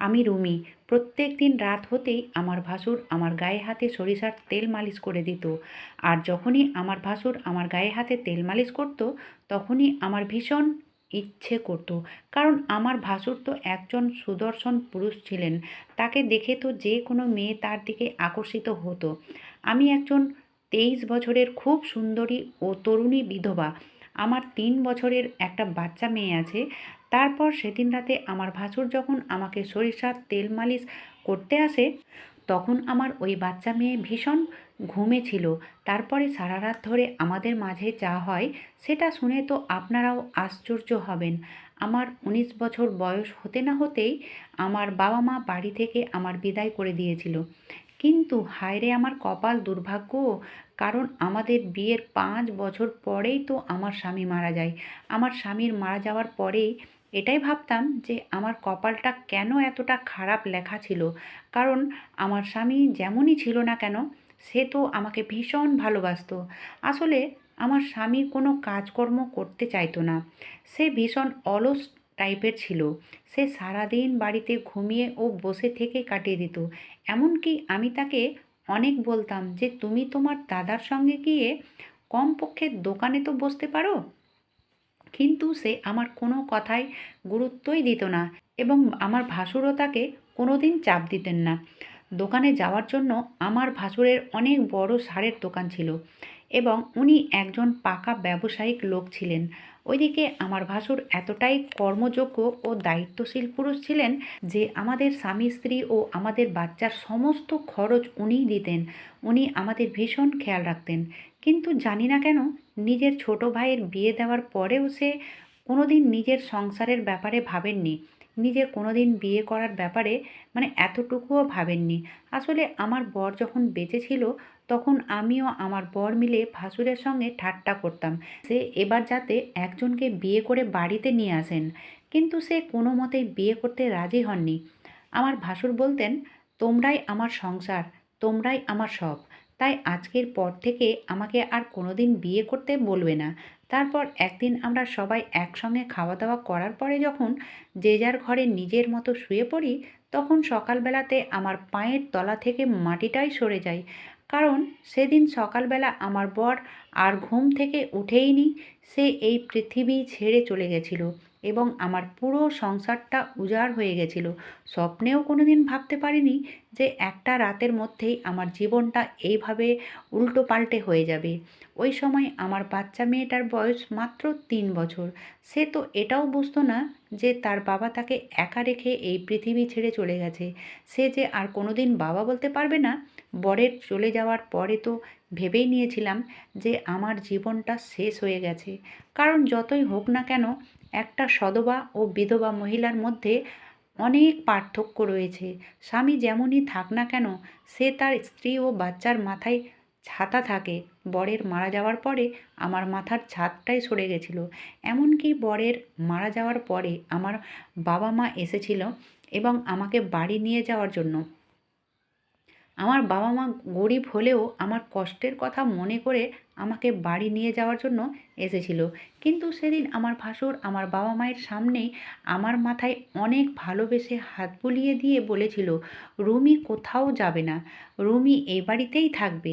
আমি রুমি। প্রত্যেক দিন রাত হতেই আমার ভাসুর আমার গায়ে হাতে সরিষার তেল মালিশ করে দিত। আর যখনই আমার ভাসুর আমার গায়ে হাতে তেল মালিশ করতো, তখনই আমার ভীষণ ইচ্ছে করতো। কারণ আমার ভাসুর তো একজন সুদর্শন পুরুষ ছিলেন। তাকে দেখে তো যে কোনো মেয়ে তার দিকে আকর্ষিত হতো। আমি একজন তেইশ বছরের খুব সুন্দরী ও তরুণী বিধবা। আমার তিন বছরের একটা বাচ্চা মেয়ে আছে। তারপর সেদিন রাতে আমার ভাসুর যখন আমাকে সরিষার তেল মালিশ করতে আসে, তখন আমার ওই বাচ্চা মেয়ে ভীষণ ঘুমে ছিল। তারপরে সারা রাত ধরে আমাদের মাঝে যা হয় সেটা শুনে তো আপনারাও আশ্চর্য হবেন। আমার উনিশ বছর বয়স হতে না হতেই আমার বাবা মা বাড়ি থেকে আমার বিদায় করে দিয়েছিল। কিন্তু হায়রে আমার কপাল দুর্ভাগ্য, কারণ আমাদের বিয়ের পাঁচ বছর পরেই তো আমার স্বামী মারা যায়। আমার স্বামীর মারা যাওয়ার পরেই এটাই ভাবতাম যে আমার কপালটা কেন এতটা খারাপ লেখা ছিল। কারণ আমার স্বামী যেমনই ছিল না কেন, সে তো আমাকে ভীষণ ভালোবাসত। আসলে আমার স্বামী কোনো কাজকর্ম করতে চাইতো না। সে ভীষণ অলস টাইপের ছিল। সে সারাদিন বাড়িতে ঘুমিয়ে ও বসে থেকে কাটিয়ে দিত। এমনকি আমি তাকে অনেক বলতাম যে, তুমি তোমার দাদার সঙ্গে গিয়ে কমপক্ষে দোকানে তো বসতে পারো? কিন্তু সে আমার কোনো কথায় গুরুত্বই দিত না এবং আমার ভাসুরও তাকে কোনোদিন চাপ দিতেন না। দোকানে যাওয়ার জন্য আমার ভাসুরের অনেক বড় সারের দোকান ছিল এবং উনি একজন পাকা ব্যবসায়িক লোক ছিলেন। ওইদিকে আমার ভাসুর এতটাই কর্মযোগ্য ও দায়িত্বশীল পুরুষ ছিলেন যে আমাদের স্বামী, স্ত্রী ও আমাদের বাচ্চার সমস্ত খরচ উনিই দিতেন। উনি আমাদের ভীষণ খেয়াল রাখতেন। কিন্তু জানি না কেন নিজের ছোট ভাইয়ের বিয়ে দেওয়ার পরেও সে কোনোদিন নিজের সংসারের ব্যাপারে ভাবেননি। নিজে কোনোদিন বিয়ে করার ব্যাপারে মানে এতটুকুও ভাবেননি। আসলে আমার বর যখন বেঁচে ছিল, তখন আমিও আমার বর মিলে ভাসুরের সঙ্গে ঠাট্টা করতাম। সে এবার যাতে একজনকে বিয়ে করে বাড়িতে নিয়ে আসেন। কিন্তু সে কোনো মতেই বিয়ে করতে রাজি হননি। আমার ভাসুর বলতেন, তোমরাই আমার সংসার, তোমরাই আমার সব। তাই আজকের পর থেকে আমাকে আর কোনোদিন বিয়ে করতে বলবে না। তারপর একদিন আমরা সবাই একসঙ্গে খাওয়া দাওয়া করার পরে যখন যে যার ঘরে নিজের মতো শুয়ে পড়ি, তখন সকালবেলাতে আমার পায়ের তলা থেকে মাটিটাই সরে যায়। কারণ সেদিন সকালবেলা আমার বর আর ঘুম থেকে উঠেইনি, সে এই পৃথিবী ছেড়ে চলে গেছিল। এবং আমার পুরো সংসারটা উজাড় হয়ে গেছিল। স্বপ্নেও কোনো দিন ভাবতে পারিনি যে একটা রাতের মধ্যেই আমার জীবনটা এইভাবে উল্টো পাল্টে হয়ে যাবে। ওই সময় আমার বাচ্চা মেয়েটার বয়স মাত্র তিন বছর। সে তো এটাও বুঝতো না যে তার বাবা তাকে একা রেখে এই পৃথিবী ছেড়ে চলে গেছে। সে যে আর কোনো দিন বাবা বলতে পারবে না, বরের চলে যাওয়ার পরে তো ভেবেই নিয়েছিলাম যে আমার জীবনটা শেষ হয়ে গেছে। কারণ যতই হোক না কেন একটা সধবা ও বিধবা মহিলার মধ্যে অনেক পার্থক্য রয়েছে। স্বামী যেমনই থাক না কেন, সে তার স্ত্রী ও বাচ্চার মাথায় ছাতা থাকে। বরের মারা যাওয়ার পরে আমার মাথার ছাদটাই সরে গেছিল। এমনকি বরের মারা যাওয়ার পরে আমার বাবা মা এসেছিল এবং আমাকে বাড়ি নিয়ে যাওয়ার জন্য। আমার বাবা মা গরিব হলেও আমার কষ্টের কথা মনে করে আমাকে বাড়ি নিয়ে যাওয়ার জন্য এসেছিল। কিন্তু সেদিন আমার ভাসুর আমার বাবা মায়ের সামনেই আমার মাথায় অনেক ভালোবেসে হাত বুলিয়ে দিয়ে বলেছিল, রুমি কোথাও যাবে না, রুমি এই বাড়িতেই থাকবে।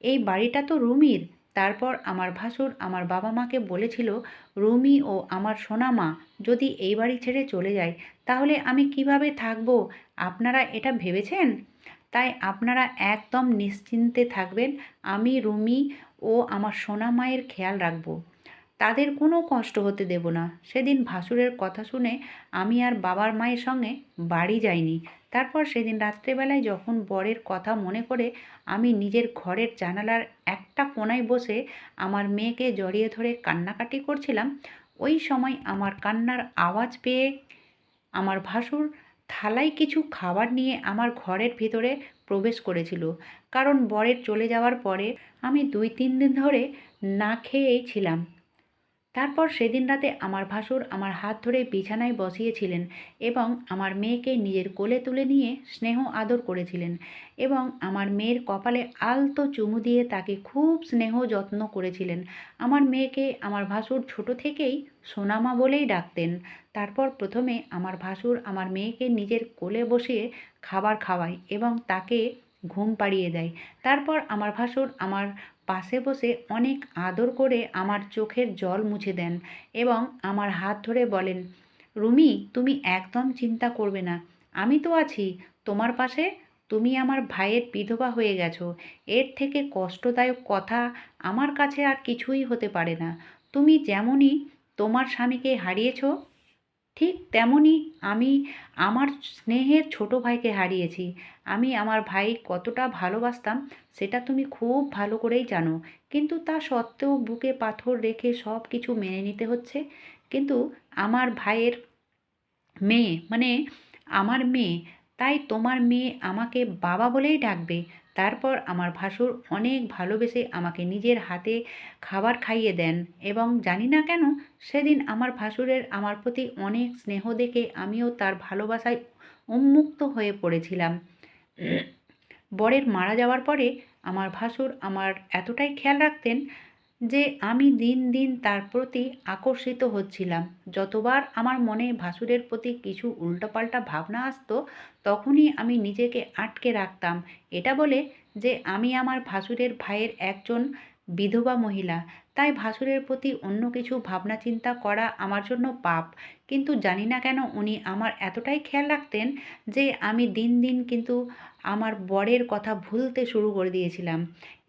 এই বাড়িটা তো রুমির। তারপর আমার ভাসুর আমার বাবা মাকে বলেছিল, রুমি ও আমার সোনা মা, যদি এই বাড়ি ছেড়ে চলে যায়, তাহলে আমি কীভাবে থাকব? আপনারা এটা ভেবেছেন? তাই আপনারা একদম নিশ্চিন্তে থাকবেন। আমি, রুমি ও আমার সোনা মায়ের খেয়াল রাখব। তাদের কোনো কষ্ট হতে দেব না। সেদিন ভাসুরের কথা শুনে আমি আর বাবার মায়ের সঙ্গে বাড়ি যাইনি। তারপর সেদিন রাত্রেবেলায় যখন বরের কথা মনে করে আমি নিজের ঘরের জানালার একটা কোনায় বসে আমার মেয়েকে জড়িয়ে ধরে কান্নাকাটি করছিলাম, ওই সময় আমার কান্নার আওয়াজ পেয়ে আমার ভাসুর থালায় কিছু খাবার নিয়ে আমার ঘরের ভিতরে প্রবেশ করেছিল। কারণ বরের চলে যাওয়ার পরে আমি দুই তিন দিন ধরে না খেয়েই ছিলাম। তারপর সেদিন রাতে আমার ভাসুর আমার হাত ধরে বিছানায় বসিয়েছিলেন এবং আমার মেয়েকে নিজের কোলে তুলে নিয়ে স্নেহ আদর করেছিলেন এবং আমার মেয়ের কপালে আলতো চুমু দিয়ে তাকে খুব স্নেহ যত্ন করেছিলেন। আমার মেয়েকে আমার ভাসুর ছোট থেকেই সোনামা বলেই ডাকতেন। তারপর প্রথমে আমার ভাসুর আমার মেয়েকে নিজের কোলে বসিয়ে খাবার খাওয়ায় এবং তাকে ঘুম পাড়িয়ে দেয়। তারপর আমার ভাসুর আমার পাশে বসে অনেক আদর করে আমার চোখের জল মুছে দেন এবং আমার হাত ধরে বলেন, রুমি, তুমি একদম চিন্তা করবে না। আমি তো আছি। তোমার পাশে তুমি আমার ভাইয়ের বিধবা হয়ে গেছো। এর থেকে কষ্টদায়ক কথা আমার কাছে আর কিছুই হতে পারে না। তুমি যেমনই তোমার স্বামীকে হারিয়েছো ঠিক তেমনই আমি আমার স্নেহের ছোট ভাইকে হারিয়েছি। আমি আমার ভাই কতটা ভালোবাসতাম সেটা তুমি খুব ভালো করেই জানো। কিন্তু তা সত্ত্বেও বুকে পাথর রেখে সব কিছু মেনে নিতে হচ্ছে। কিন্তু আমার ভাইয়ের মেয়ে মানে আমার মেয়ে, তাই তোমার মেয়ে আমাকে বাবা বলেই ডাকবে। তারপর আমার ভাসুর অনেক ভালোবেসে আমাকে নিজের হাতে খাবার খাইয়ে দেন এবং জানি না কেন সেদিন আমার ভাসুরের আমার প্রতি অনেক স্নেহ দেখে আমিও তার ভালোবাসায় উন্মুক্ত হয়ে পড়েছিলাম। বরের মারা যাওয়ার পরে আমার ভাসুর আমার এতটাই খেয়াল রাখতেন যে আমি দিন দিন তার প্রতি আকর্ষিত হচ্ছিলাম। যতবার আমার মনে ভাসুরের প্রতি কিছু উল্টোপাল্টা ভাবনা আসতো, তখনই আমি নিজেকে আটকে রাখতাম। এটা বলে যে আমি আমার ভাসুরের ভাইয়ের একজন বিধবা মহিলা, তাই ভাসুরের প্রতি অন্য কিছু ভাবনা চিন্তা করা আমার জন্য পাপ। কিন্তু জানি না কেন উনি আমার এতটাই খেয়াল রাখতেন যে আমি দিন দিন কিন্তু আমার বরের কথা ভুলতে শুরু করে দিয়েছিলাম।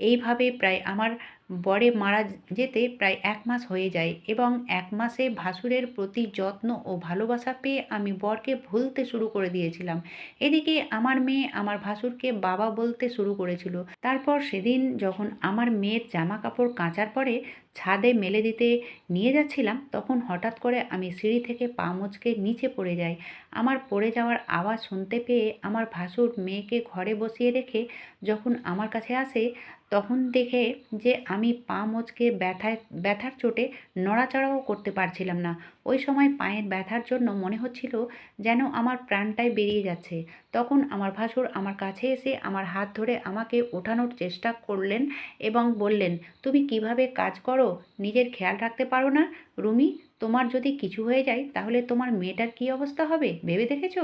এইভাবে প্রায় আমার বরে মারা যেতে প্রায় এক মাস হয়ে যায় এবং এক মাসে ভাসুরের প্রতি যত্ন ও ভালোবাসা পেয়ে আমি বরকে ভুলতে শুরু করে দিয়েছিলাম। এদিকে আমার মেয়ে আমার ভাসুরকে বাবা বলতে শুরু করেছিল। তারপর সেদিন যখন আমার মেয়ের জামা কাপড় কাচার পরে ছাদে মেলে দিতে নিয়ে যাচ্ছিলাম, তখন হঠাৎ করে আমি সিঁড়ি থেকে পা মুচকে নিচে পড়ে যাই। আমার পড়ে যাওয়ার আওয়াজ শুনতে পেয়ে আমার ভাসুর মেয়েকে ঘরে বসিয়ে রেখে যখন আমার কাছে আসে তখন দেখে যে আমি পা মচকে ব্যথায় ব্যথার চোটে নড়াচড়াও করতে পারছিলাম না। ওই সময় পায়ের ব্যথার জন্য মনে হচ্ছিল যেন আমার প্রাণটাই বেরিয়ে যাচ্ছে। তখন আমার ভাসুর আমার কাছে এসে আমার হাত ধরে আমাকে ওঠানোর চেষ্টা করলেন এবং বললেন, তুমি কীভাবে কাজ করো? নিজের খেয়াল রাখতে পারো না। রুমি, তোমার যদি কিছু হয়ে যায়, তাহলে তোমার মেয়েটার কী অবস্থা হবে? ভেবে দেখেছ?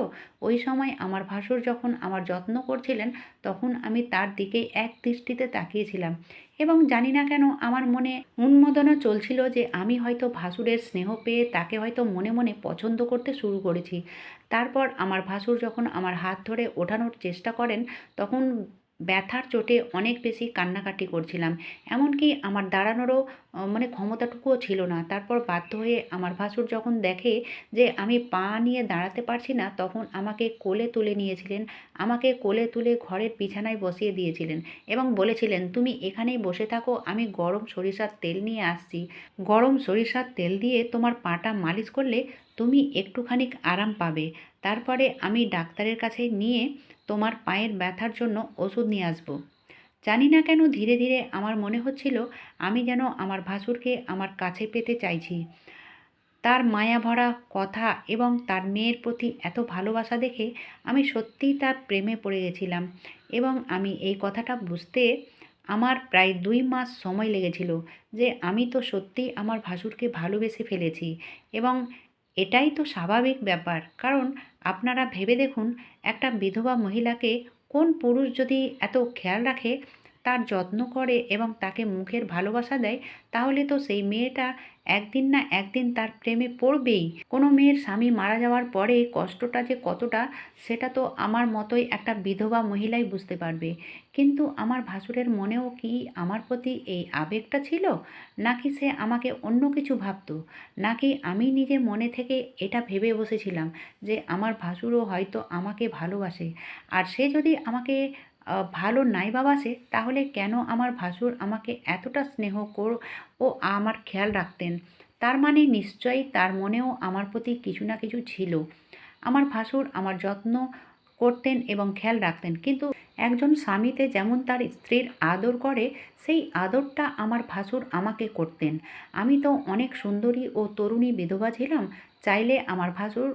ওই সময় আমার ভাসুর যখন আমার যত্ন করছিলেন, তখন আমি তার দিকে এক দৃষ্টিতে তাকিয়েছিলাম। এবং জানি না কেন আমার মনে উন্মোদনা চলছিল যে আমি হয়তো ভাসুরের স্নেহ পেয়ে তাকে হয়তো মনে মনে পছন্দ করতে শুরু করেছি। তারপর আমার ভাসুর যখন আমার হাত ধরে ওঠানোর চেষ্টা করেন, তখন ব্যথার চোটে অনেক বেশি কান্নাকাটি করছিলাম। এমনকি আমার দাঁড়ানোরও মানে ক্ষমতাটুকুও ছিল না। তারপর বাধ্য হয়ে আমার ভাসুর যখন দেখে যে আমি পা নিয়ে দাঁড়াতে পারছি না, তখন আমাকে কোলে তুলে নিয়েছিলেন। আমাকে কোলে তুলে ঘরের বিছানায় বসিয়ে দিয়েছিলেন এবং বলেছিলেন, তুমি এখানেই বসে থাকো, আমি গরম সরিষার তেল নিয়ে আসছি। গরম সরিষার তেল দিয়ে তোমার পাটা মালিশ করলে তুমি একটুখানি আরাম পাবে। তারপরে আমি ডাক্তারের কাছে নিয়ে তোমার পায়ের ব্যথার জন্য ওষুধ নিয়ে আসব। জানি না কেন ধীরে ধীরে আমার মনে হচ্ছিল আমি যেন আমার ভাসুরকে আমার কাছে পেতে চাইছি। তার মায়া ভরা কথা এবং তার মেয়ের প্রতি এত ভালোবাসা দেখে আমি সত্যিই তার প্রেমে পড়ে গেছিলাম এবং আমি এই কথাটা বুঝতে আমার প্রায় দুই মাস সময় লেগেছিল যে আমি তো সত্যিই আমার ভাসুরকে ভালোবেসে ফেলেছি এবং এটাই তো স্বাভাবিক ব্যাপার। কারণ আপনারা ভেবে দেখুন, একটা বিধবা মহিলাকে কোন পুরুষ যদি এত খেয়াল রাখে তার যত্ন করে এবং তাকে মুখের ভালোবাসা দেয়, তাহলে তো সেই মেয়েটা একদিন না একদিন তার প্রেমে পড়বেই। কোনো মেয়ের স্বামী মারা যাওয়ার পরে কষ্টটা যে কতটা, সেটা তো আমার মতোই একটা বিধবা মহিলাই বুঝতে পারবে। কিন্তু আমার ভাসুরের মনেও কি আমার প্রতি এই আবেগটা ছিল? নাকি সে আমাকে অন্য কিছু ভাবতো? নাকি আমি নিজে মনে থেকে এটা ভেবে বসেছিলাম যে আমার ভাসুরও হয়তো আমাকে ভালোবাসে। আর সে যদি আমাকে ভালো নাই বাবাসে তাহলে কেন আমার ভাসুর আমাকে এতটা স্নেহ কর ও আমার খেয়াল রাখতেন? তার মানে নিশ্চয়ই তার মনেও আমার প্রতি কিছু না কিছু ছিল। আমার ভাসুর আমার যত্ন করতেন এবং খেয়াল রাখতেন, কিন্তু একজন স্বামীতে যেমন তার স্ত্রীর আদর করে, সেই আদরটা আমার ভাসুর আমাকে করতেন। আমি তো অনেক সুন্দরী ও তরুণী বিধবা ছিলাম, চাইলে আমার ভাসুর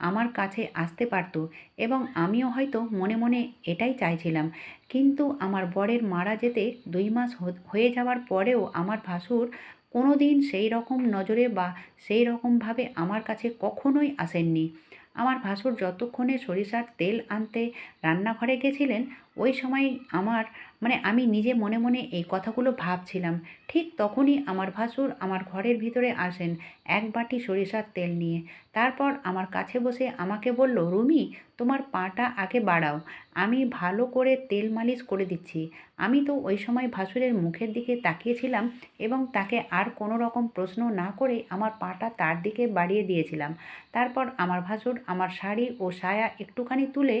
আমার কাছে আসতে পারতো এবং আমিও হয়তো মনে মনে এটাই চাইছিলাম। কিন্তু আমার বরের মারা যেতে দুই মাস হয়ে যাওয়ার পরেও আমার ভাসুর কোনো দিন সেই রকম নজরে বা সেই রকমভাবে আমার কাছে কখনোই আসেননি। আমার ভাসুর যতক্ষণে সরিষার তেল আনতে রান্নাঘরে গেছিলেন ওই সময় আমার মানে আমি নিজে মনে মনে এই কথাগুলো ভাবছিলাম। ঠিক তখনই আমার ভাসুর আমার ঘরের ভিতরে আসেন এক বাটি সরিষার তেল নিয়ে। তারপর আমার কাছে বসে আমাকে বলল, রুমি, তোমার পাটা আগে বাড়াও। আমি ভালো করে তেল মালিশ করে দিচ্ছি। আমি তো ওই সময় ভাসুরের মুখের দিকে তাকিয়েছিলাম এবং তাকে আর কোনো রকম প্রশ্ন না করে আমার পাটা তার দিকে বাড়িয়ে দিয়েছিলাম। তারপর আমার ভাসুর আমার শাড়ি ও সায়া একটুখানি তুলে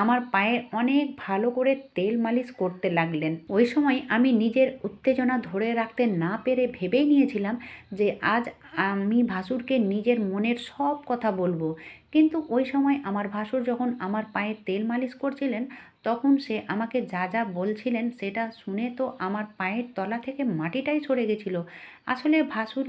আমার পায়ে অনেক ভালো করে তেল মালিশ করতে লাগলেন। ওই সময় আমি নিজের উত্তেজনা ধরে রাখতে না পেরে ভেবেই নিয়েছিলাম যে আজ আমি ভাসুরকে নিজের মনের সব কথা বলব। কিন্তু ওই সময় আমার ভাসুর যখন আমার পায়ে তেল মালিশ করছিলেন, তখন সে আমাকে যা যা বলছিলেন সেটা শুনে তো আমার পায়ের তলা থেকে মাটিটাই সরে গেছিল। আসলে ভাসুর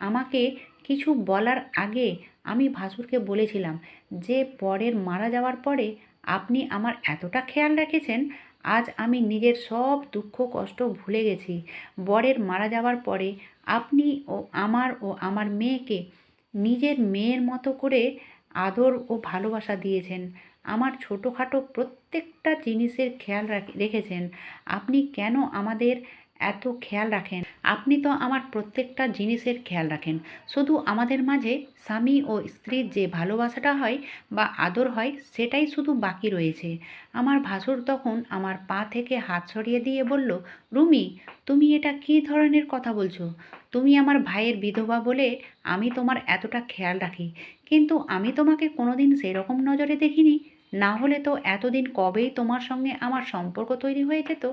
আমাকে কিছু বলার আগে আমি ভাসুরকে বলেছিলাম যে পরের মারা যাওয়ার পরে আপনি আমার এতটা খেয়াল রেখেছেন, আজ আমি নিজের সব দুঃখ কষ্ট ভুলে গেছি। বরের মারা যাওয়ার পরে আপনি ও আমার ও আমার মেয়েকে নিজের মেয়ের মতো করে আদর ও ভালোবাসা দিয়েছেন। আমার ছোটোখাটো প্রত্যেকটা জিনিসের খেয়াল রাখ- রেখেছেন। আপনি কেন আমাদের এত খেয়াল রাখেন। আপনি তো আমার প্রত্যেকটা জিনিসের খেয়াল রাখেন। শুধু আমাদের মাঝে স্বামী ও স্ত্রীর যে ভালোবাসাটা হয় বা আদর হয়, সেটাই শুধু বাকি রয়েছে। আমার ভাসুর তখন আমার পা থেকে হাত সরিয়ে দিয়ে বলল, রুমি, তুমি এটা কী ধরনের কথা বলছো? তুমি আমার ভাইয়ের বিধবা বলে আমি তোমার এতটা খেয়াল রাখি। কিন্তু আমি তোমাকে কোনোদিন সেরকম নজরে দেখিনি। না হলে তো এতদিন কবেই তোমার সঙ্গে আমার সম্পর্ক তৈরি হয়ে যেত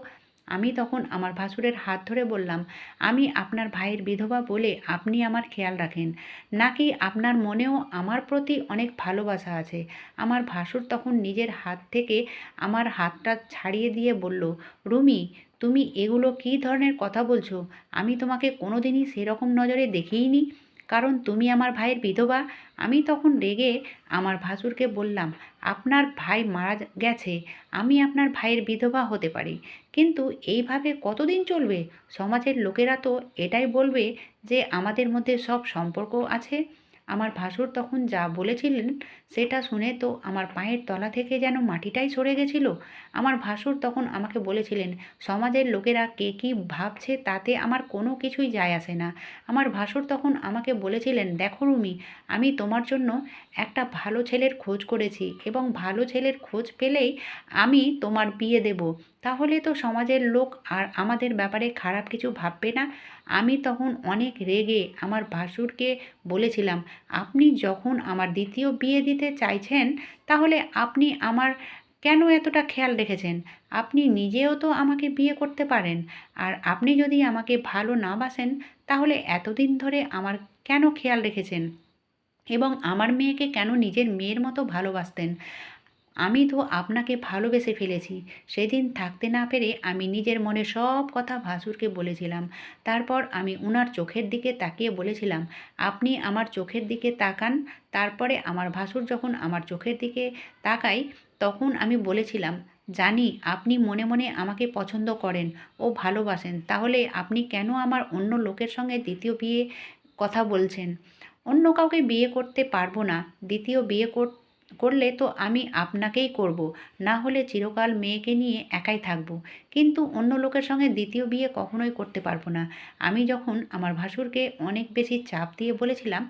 আমি তখন আমার ভাসুরের হাত ধরে বললাম, আমি আপনার ভাইয়ের বিধবা বলে আপনি আমার খেয়াল রাখেন। নাকি আপনার মনেও আমার প্রতি অনেক ভালোবাসা আছে? আমার ভাসুর তখন নিজের হাত থেকে আমার হাতটা ছাড়িয়ে দিয়ে বলল, রুমি, তুমি এগুলো কী ধরনের কথা বলছো? আমি তোমাকে কোনোদিনই সেরকম নজরে দেখিইনি কারণ তুমি আমার ভাইয়ের বিধবা। আমি তখন রেগে আমার ভাসুরকে বললাম, আপনার ভাই মারা গেছে, আমি আপনার ভাইয়ের বিধবা হতে পারি। কিন্তু এইভাবে কতদিন চলবে? সমাজের লোকেরা তো এটাই বলবে যে আমাদের মধ্যে সব সম্পর্ক আছে। আমার ভাসুর তখন যা বলেছিলেন সেটা শুনে তো আমার পায়ের তলা থেকে যেন মাটিটাই সরে গেছিল। আমার ভাসুর তখন আমাকে বলেছিলেন, সমাজের লোকেরা কে কী ভাবছে তাতে আমার কোনো কিছুই যায় আসে না। আমার ভাসুর তখন আমাকে বলেছিলেন, দেখো রুমি, আমি তোমার জন্য একটা ভালো ছেলের খোঁজ করেছি এবং ভালো ছেলের খোঁজ পেলেই আমি তোমার বিয়ে দেব। তাহলে তো সমাজের লোক আর আমাদের ব্যাপারে খারাপ কিছু ভাববে না। আমি তখন অনেক রেগে আমার ভাসুরকে বলেছিলাম, আপনি যখন আমার দ্বিতীয় বিয়ে দিতে চাইছেন, তাহলে আপনি আমার কেন এতটা খেয়াল রেখেছেন? আপনি নিজেও তো আমাকে বিয়ে করতে পারেন। আর আপনি যদি আমাকে ভালো না বাসেন, তাহলে এতদিন ধরে আমার কেন খেয়াল রেখেছেন? এবং আমার মেয়েকে কেন নিজের মেয়ের মতো ভালোবাসতেন? আমি তো আপনাকে ভালোবেসে ফেলেছি। সেদিন থাকতে না পেরে আমি নিজের মনে সব কথা ভাসুরকে বলেছিলাম। তারপর আমি উনার চোখের দিকে তাকিয়ে বলেছিলাম, আপনি আমার চোখের দিকে তাকান। তারপরে আমার ভাসুর যখন আমার চোখের দিকে তাকাই তখন আমি বলেছিলাম, জানি আপনি মনে মনে আমাকে পছন্দ করেন ও ভালোবাসেন, তাহলে আপনি কেন আমার অন্য লোকের সঙ্গে দ্বিতীয় বিয়ে কথা বলছেন? অন্য কাউকে বিয়ে করতে পারব না, দ্বিতীয় বিয়ে কর করলে তো আমি আপনাকেই করব, না হলে চিরকাল মেয়েকে নিয়ে একাই থাকব। কিন্তু অন্য লোকের সঙ্গে দ্বিতীয় বিয়ে কখনোই করতে পারব না। আমি যখন আমার ভাসুরকে অনেক বেশি চাপ দিয়ে বলেছিলাম,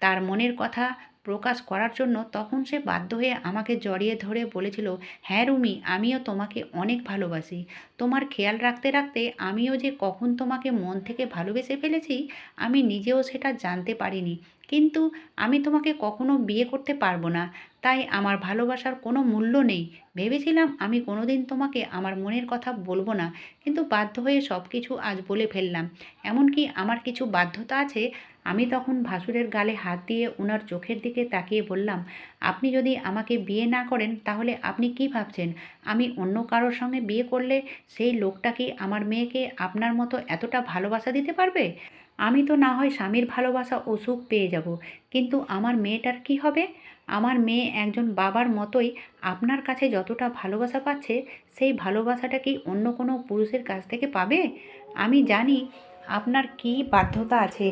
তার মনের কথা প্রকাশ করার জন্য তখন সে বাধ্য হয়ে আমাকে জড়িয়ে ধরে বলেছিল হ্যাঁ রুমি, আমিও তোমাকে অনেক ভালোবাসি। তোমার খেয়াল রাখতে রাখতে আমিও যে কখন তোমাকে মন থেকে ভালোবেসে ফেলেছি, আমি নিজেও সেটা জানতে পারিনি। কিন্তু আমি তোমাকে কখনো বিয়ে করতে পারব না। তাই আমার ভালোবাসার কোনো মূল্য নেই। ভেবেছিলাম আমি কোনোদিন তোমাকে আমার মনের কথা বলব না, কিন্তু বাধ্য হয়ে সব কিছু আজ বলে ফেললাম। এমনকি আমার কিছু বাধ্যতা আছে, আমি তখন ভাসুরের গালে হাত দিয়ে ওনার চোখের দিকে তাকিয়ে বললাম, আপনি যদি আমাকে বিয়ে না করেন, তাহলে আপনি কি ভাবছেন? আমি অন্য কারোর সঙ্গে বিয়ে করলে সেই লোকটা কি আমার মেয়েকে আপনার মতো এতটা ভালোবাসা দিতে পারবে? আমি তো না হয় স্বামীর ভালোবাসা ও সুখ পেয়ে যাব, কিন্তু আমার মেয়েটার কি হবে? আমার মেয়ে একজন বাবার মতোই আপনার কাছে যতটা ভালোবাসা পাচ্ছে, সেই ভালোবাসাটা কি অন্য কোনো পুরুষের কাছ থেকে পাবে? আমি জানি আপনার কী বাধ্যতা আছে।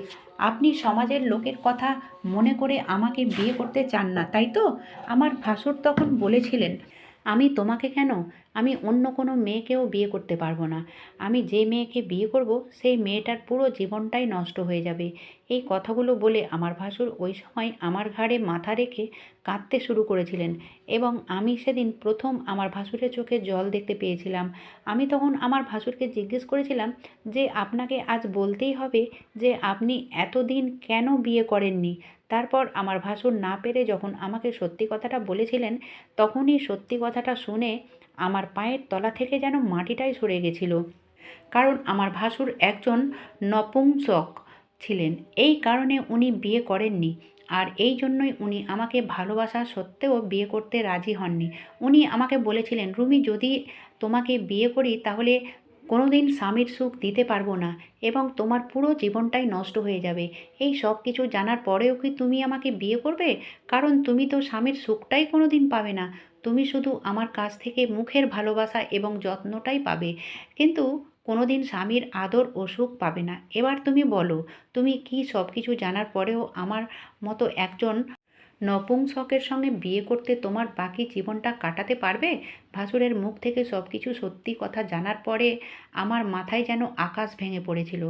আপনি সমাজের লোকের কথা মনে করে আমাকে বিয়ে করতে চান না, তাই তো? আমার ভাসুর তখন বলেছিলেন আমি তোমাকে কেন? আমি অন্য কোনো মেয়েকেও বিয়ে করতে পারব না। আমি যে মেয়েকে বিয়ে করব, সেই মেয়েটার পুরো জীবনটাই নষ্ট হয়ে যাবে। এই কথাগুলো বলে আমার ভাসুর ওই সময় আমার ঘাড়ে মাথা রেখে কাঁদতে শুরু করেছিলেন এবং আমি সেদিন প্রথম আমার ভাসুরের চোখে জল দেখতে পেয়েছিলাম। আমি তখন আমার ভাসুরকে জিজ্ঞেস করেছিলাম যে, আপনাকে আজ বলতেই হবে যে, আপনি এতদিন কেন বিয়ে করেননি? তারপর আমার ভাসুর না পেরে যখন আমাকে সত্যি কথাটা বলেছিলেন, তখনই সত্যি কথাটা শুনে আমার পায়ের তলা থেকে যেন মাটিটাই সরে গেছিল। কারণ আমার ভাসুর একজন নপুংসক ছিলেন। এই কারণে উনি বিয়ে করেননি। আর এই জন্যই উনি আমাকে ভালোবাসা সত্ত্বেও বিয়ে করতে রাজি হননি। উনি আমাকে বলেছিলেন, রুমি, যদি তোমাকে বিয়ে করি, তাহলে কোনো দিন স্বামীর সুখ দিতে পারব না এবং তোমার পুরো জীবনটাই নষ্ট হয়ে যাবে। এই সব কিছু জানার পরেও কি তুমি আমাকে বিয়ে করবে? কারণ তুমি তো স্বামীর সুখটাই কোনো দিন পাবে না। তুমি শুধু আমার কাছ থেকে মুখের ভালোবাসা এবং যত্নটাই পাবে। কিন্তু কোনো দিন স্বামীর আদর ও সুখ পাবে না। এবার তুমি বলো, তুমি কি সব কিছু জানার পরেও আমার মতো একজন নপুংসকের সঙ্গে বিয়ে করতে তোমার বাকি জীবনটা কাটাতে পারবে? ভাসুরের মুখ থেকে সব কিছু সত্যি কথা জানার পরে আমার মাথায় যেন আকাশ ভেঙে পড়েছিল।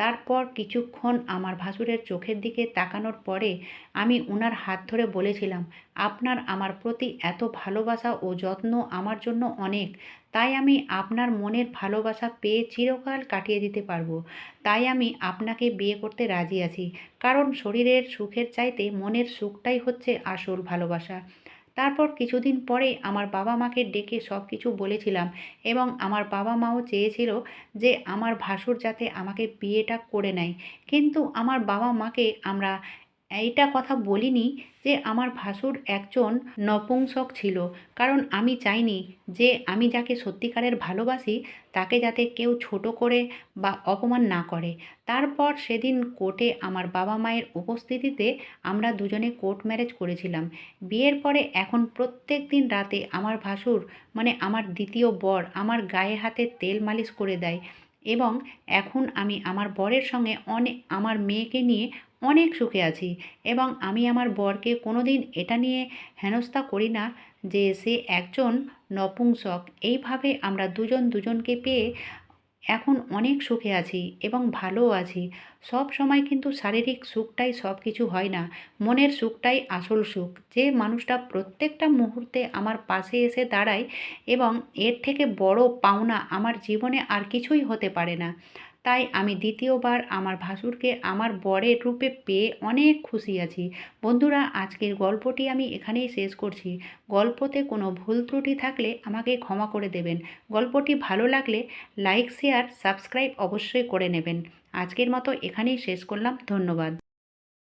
তারপর কিছুক্ষণ আমার ভাসুরের চোখের দিকে তাকানোর পরে আমি ওনার হাত ধরে বলেছিলাম, আপনার আমার প্রতি এত ভালোবাসা ও যত্ন আমার জন্য অনেক। তাই আমি আপনার মনের ভালোবাসা পেয়ে চিরকাল কাটিয়ে দিতে পারব। তাই আমি আপনাকে বিয়ে করতে রাজি আছি। কারণ শরীরের সুখের চাইতে মনের সুখটাই হচ্ছে আসল ভালোবাসা। তারপর কিছুদিন পরে আমার বাবা মাকে ডেকে সব কিছু বলেছিলাম এবং আমার বাবা মাও চেয়েছিল যে আমার ভাসুর যাতে আমাকে বিয়েটা করে নেয়। কিন্তু আমার বাবা মাকে আমরা এইটা কথা বলিনি যে আমার ভাসুর একজন নপুংসক ছিল। কারণ আমি চাইনি যে আমি যাকে সত্যিকারের ভালোবাসি, তাকে যাতে কেউ ছোট করে বা অপমান না করে। তারপর সেদিন কোর্টে আমার বাবা মায়ের উপস্থিতিতে আমরা দুজনে কোর্ট ম্যারেজ করেছিলাম। বিয়ের পরে এখন প্রত্যেক দিন রাতে আমার ভাসুর মানে আমার দ্বিতীয় বর, আমার গায়ে হাতে তেল মালিশ করে দেয়। এবং এখন আমি আমার বরের সঙ্গে অনেক আমার মেয়েকে নিয়ে অনেক সুখে আছি এবং আমি আমার বরকে কোনো দিন এটা নিয়ে হেনস্থা করি না যে সে একজন নপুংসক। এইভাবে আমরা দুজন দুজনকে পেয়ে এখন অনেক সুখে আছি এবং ভালোও আছি। সব সময় কিন্তু শারীরিক সুখটাই সব কিছু হয় না। মনের সুখটাই আসল সুখ। যে মানুষটা প্রত্যেকটা মুহূর্তে আমার পাশে এসে দাঁড়ায় এবং এর থেকে বড় পাওনা আমার জীবনে আর কিছুই হতে পারে না। তাই আমি দ্বিতীয়বার আমার ভাসুরকে আমার বরের রূপে পেয়ে অনেক খুশি আছি। বন্ধুরা, আজকের গল্পটি আমি এখানেই শেষ করছি। গল্পতে কোনো ভুল ত্রুটি থাকলে আমাকে ক্ষমা করে দেবেন। গল্পটি ভালো লাগলে লাইক, শেয়ার, সাবস্ক্রাইব অবশ্যই করে নেবেন। আজকের মতো এখানেই শেষ করলাম। ধন্যবাদ।